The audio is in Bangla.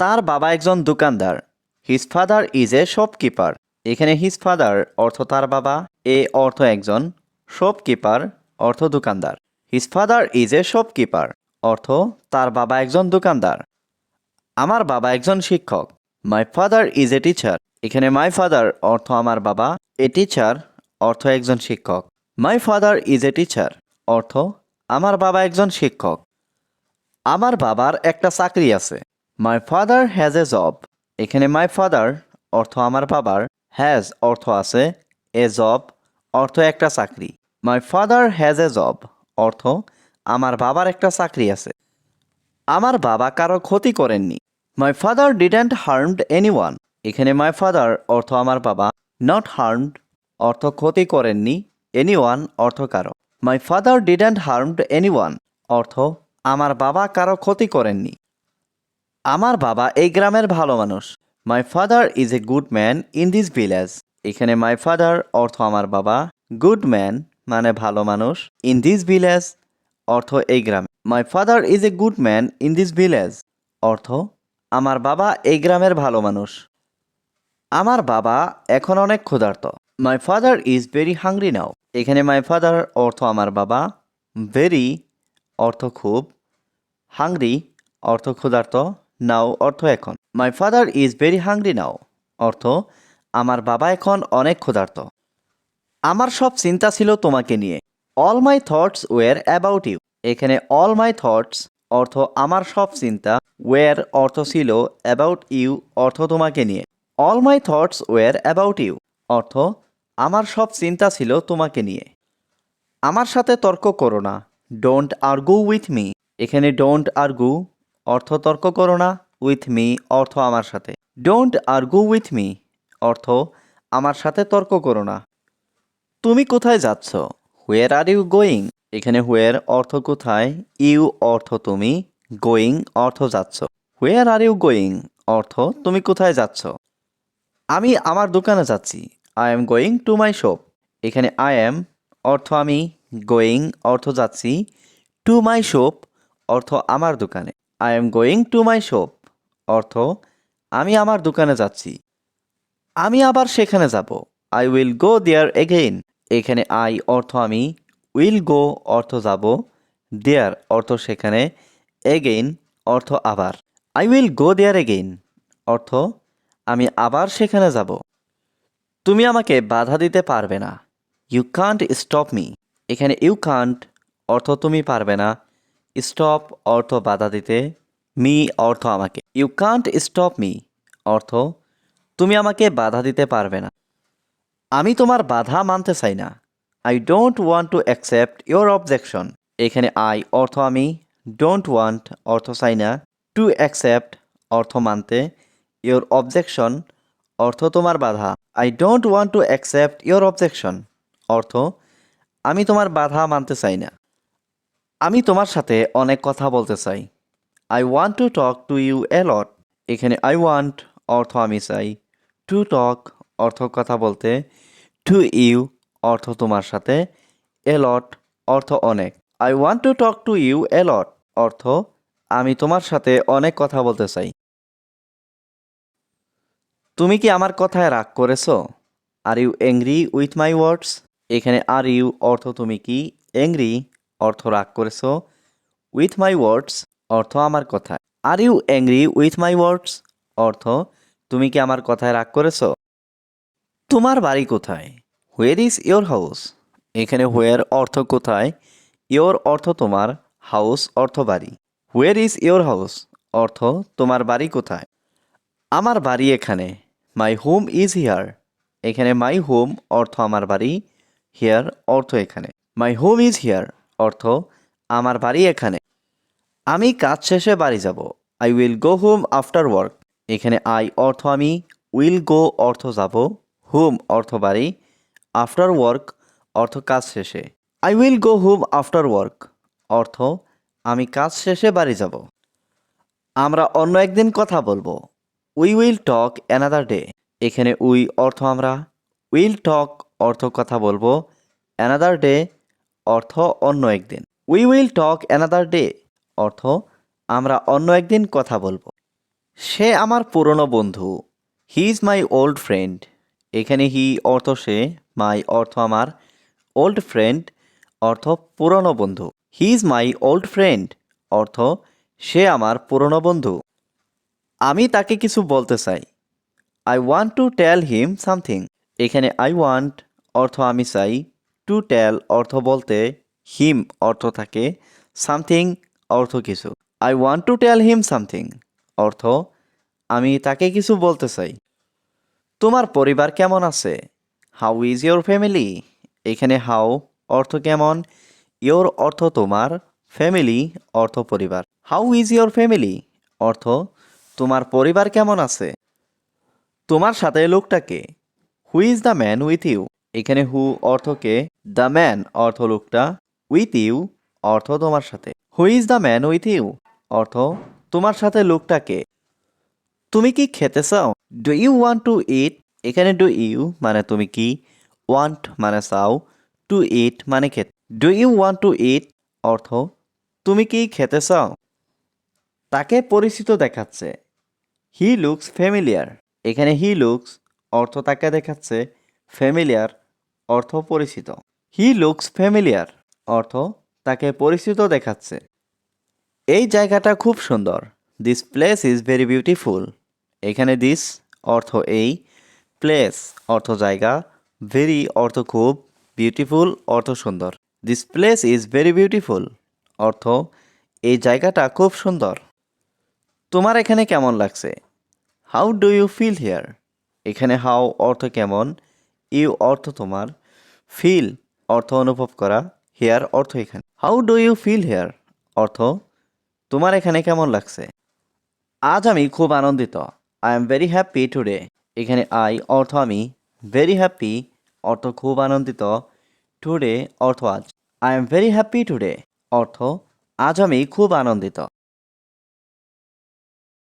তার বাবা একজন দোকানদার। His father is a shopkeeper এখানে হিজ ফাদার অর্থ তার বাবা, এ অর্থ একজন শপকিপার অর্থ দোকানদার। His father is a shopkeeper অর্থ তার বাবা একজন দোকানদার। আমার বাবা একজন শিক্ষক। My father is a teacher এখানে মাই ফাদার অর্থ আমার বাবা, এ টিচার অর্থ একজন শিক্ষক। My father is a teacher অর্থ আমার বাবা একজন শিক্ষক। আমার বাবার একটা চাকরি আছে। My father has a job এখানে মাই ফাদার অর্থ আমার বাবার হ্যাজ অর্থ আছে এ জব অর্থ একটা চাকরি। My father has a job অর্থ আমার বাবার একটা চাকরি আছে। আমার বাবা কারও ক্ষতি করেননি। My father didn't harmed anyone এখানে মাই ফাদার অর্থ আমার বাবা নট হার্মড অর্থ ক্ষতি করেননি এনি ওয়ান অর্থ কারও। My father didn't harmed anyone অর্থ আমার বাবা কারও ক্ষতি করেননি। আমার বাবা এই গ্রামের ভালো মানুষ। My father is a good man in this village এখানে মাই ফাদার অর্থ আমার বাবা। গুড ম্যান মানে ভালো মানুষ। ইন দিস ভিলেজ অর্থ এই গ্রামে। My father is a good man in this village অর্থ আমার বাবা এই গ্রামের ভালো মানুষ। আমার বাবা এখন অনেক ক্ষুধার্ত। My father is very hungry now এখানে মাই ফাদার অর্থ আমার বাবা। ভেরি অর্থ খুব। হাংরি অর্থ ক্ষুধার্ত। নাও অর্থ এখন। My father is very hungry now অর্থ, আমার বাবা এখন অনেক ক্ষুধার্ত। আমার সব চিন্তা ছিল তোমাকে নিয়ে। All my thoughts were about you এখানে অল মাই থটস অর্থ, আমার সব চিন্তা ওয়ের অর্থ ছিল অ্যাবাউট ইউ অর্থ, তোমাকে নিয়ে। All my thoughts were about you অর্থ, আমার সব চিন্তা ছিল তোমাকে নিয়ে। আমার সাথে তর্ক করো না। ডোন্ট আর্গু উইথ মি এখানে ডোন্ট আর্গু অর্থ তর্ক করো না উইথ মি অর্থ আমার সাথে। ডোন্ট আর্গু উইথ মি অর্থ আমার সাথে তর্ক করো না। তুমি কোথায় যাচ্ছ? হুয়ের আর ইউ গোয়িং এখানে হুয়ের অর্থ কোথায়? ইউ অর্থ তুমি। গোয়িং অর্থ যাচ্ছ। হুয়ের আর ইউ গোয়িং অর্থ তুমি কোথায় যাচ্ছ? আমি আমার দোকানে যাচ্ছি। I am going to my shop এখানে আই এম অর্থ আমি। গোয়িং অর্থ যাচ্ছি। টু মাই শপ অর্থ আমার দোকানে। I am going to my shop অর্থ, আমি আমার দোকানে যাচ্ছি। আমি আবার সেখানে যাব। I will go there again এখানে আই অর্থ আমি উইল গো অর্থ যাব। দেয়ার অর্থ সেখানে। এগেইন অর্থ আবার। I will go there again অর্থ, আমি আবার সেখানে যাব। তুমি আমাকে বাধা দিতে পারবে না। ইউ কান্ট স্টপ মি এখানে ইউ কান্ট অর্থ তুমি পারবে না। স্টপ অর্থ বাধা দিতে মি অর্থ আমাকে। ইউ কান্ট স্টপ মি অর্থ তুমি আমাকে বাধা দিতে পারবে না। আমি তোমার বাধা মানতে চাই না। I don't want to accept your objection এখানে আই অর্থ আমি। ডোন্ট ওয়ান্ট অর্থ চাই না। টু অ্যাকসেপ্ট অর্থ মানতে। ইয়োর অবজেকশন অর্থ তোমার বাধা। I don't want to accept your objection অর্থ আমি তোমার বাধা মানতে চাই না। আমি তোমার সাথে অনেক কথা বলতে চাই। I want to talk to you a lot এখানে আই ওয়ান্ট অর্থ আমি চাই। টু টক অর্থ কথা বলতে। টু ইউ অর্থ তোমার সাথে। এলট অর্থ অনেক। I want to talk to you a lot অর্থ, আমি তোমার সাথে অনেক কথা বলতে চাই। তুমি কি আমার কথায় রাগ করেছ? Are you angry with my words এখানে আর ইউ অর্থ তুমি কি? অ্যাংরি অর্থ রাগ করেছ? উইথ মাই ওয়ার্ডস অর্থ আমার কথায়। Are you angry with my words অর্থ, তুমি কি আমার কথায় রাগ করেছ? তোমার বাড়ি কোথায়? হোয়ার ইজ ইয়োর হাউস এখানে হোয়ার অর্থ কোথায়? ইয়োর অর্থ তোমার হাউস অর্থ বাড়ি। হোয়ার ইজ ইয়োর হাউস অর্থ, তোমার বাড়ি কোথায়? আমার বাড়ি এখানে। মাই হোম ইজ হিয়ার এখানে মাই হোম অর্থ আমার বাড়ি। হিয়ার অর্থ এখানে। মাই হোম ইজ হিয়ার অর্থ, আমার বাড়ি এখানে। আমি কাজ শেষে বাড়ি যাব। I will go home after work এখানে আই অর্থ আমি উইল গো অর্থ যাব হোম অর্থ বাড়ি আফটার ওয়ার্ক অর্থ কাজ শেষে। I will go home after work অর্থ, আমি কাজ শেষে বাড়ি যাব। আমরা অন্য একদিন কথা বলব। We will talk another day এখানে উই অর্থ আমরা। উইল টক অর্থ কথা বলব। অ্যানাদার ডে অর্থ অন্য একদিন। We will talk another day অর্থ আমরা অন্য একদিন কথা বলব। সে আমার পুরনো বন্ধু। He is my old friend এখানে হি অর্থ সে মাই অর্থ আমার। ওল্ড ফ্রেন্ড অর্থ পুরনো বন্ধু। He is my old friend অর্থ সে আমার পুরনো বন্ধু। আমি তাকে কিছু বলতে চাই। I want to tell him something এখানে আই ওয়ান্ট অর্থ আমি চাই। টু টেল অর্থ বলতে হিম অর্থ থাকে সামথিং অর্থ কিছু। I want to tell him something অর্থ, আমি তাকে কিছু বলতে চাই। তোমার পরিবার কেমন আছে? হাউ ইজ ইয়োর ফ্যামিলি এখানে হাউ অর্থ কেমন? ইয়োর অর্থ তোমার ফ্যামিলি অর্থ পরিবার। হাউ ইজ ইয়োর ফ্যামিলি অর্থ, তোমার পরিবার কেমন আছে? তোমার সাথে লোকটাকে who is the man with you এখানে হু অর্থকে দ্য ম্যান অর্থ লোকটা। উইথ ইউ অর্থ তোমার সাথে। Who is the man with you অর্থ তোমার সাথে লোকটাকে তুমি কি খেতে চাও? Do you want to eat এখানে ডু ইউ মানে তুমি কি? ওয়ান্ট মানে চাও। টু ইট মানে খেতে। Do you want to eat অর্থ তুমি কি খেতে চাও? তাকে পরিচিত দেখাচ্ছে। হি লুকস ফ্যামিলিয়ার এখানে হি লুকস অর্থ তাকে দেখাচ্ছে। ফ্যামিলিয়ার অর্থ পরিচিত। হি লুকস ফ্যামিলিয়ার অর্থ তাকে পরিচিত দেখাচ্ছে। এই জায়গাটা খুব সুন্দর। This place is very beautiful এখানে দিস অর্থ এই। প্লেস অর্থ জায়গা। ভেরি অর্থ খুব বিউটিফুল অর্থ সুন্দর। This place is very beautiful অর্থ এই জায়গাটা খুব সুন্দর। তোমার এখানে কেমন লাগছে? How do you feel here এখানে হাউ অর্থ কেমন? ইউ অর্থ তোমার, ফিল অর্থ অনুভব করা, হেয়ার অর্থ এখানে। How do you feel here? অর্থ, তোমার এখানে কেমন লাগছে? আজ আমি খুব আনন্দিত। I am very happy today. এখানে আই অর্থ আমি, ভেরি হ্যাপি অর্থ খুব আনন্দিত। টুডে অর্থ আজ। I am very happy today. অর্থ, আজ আমি খুব আনন্দিত।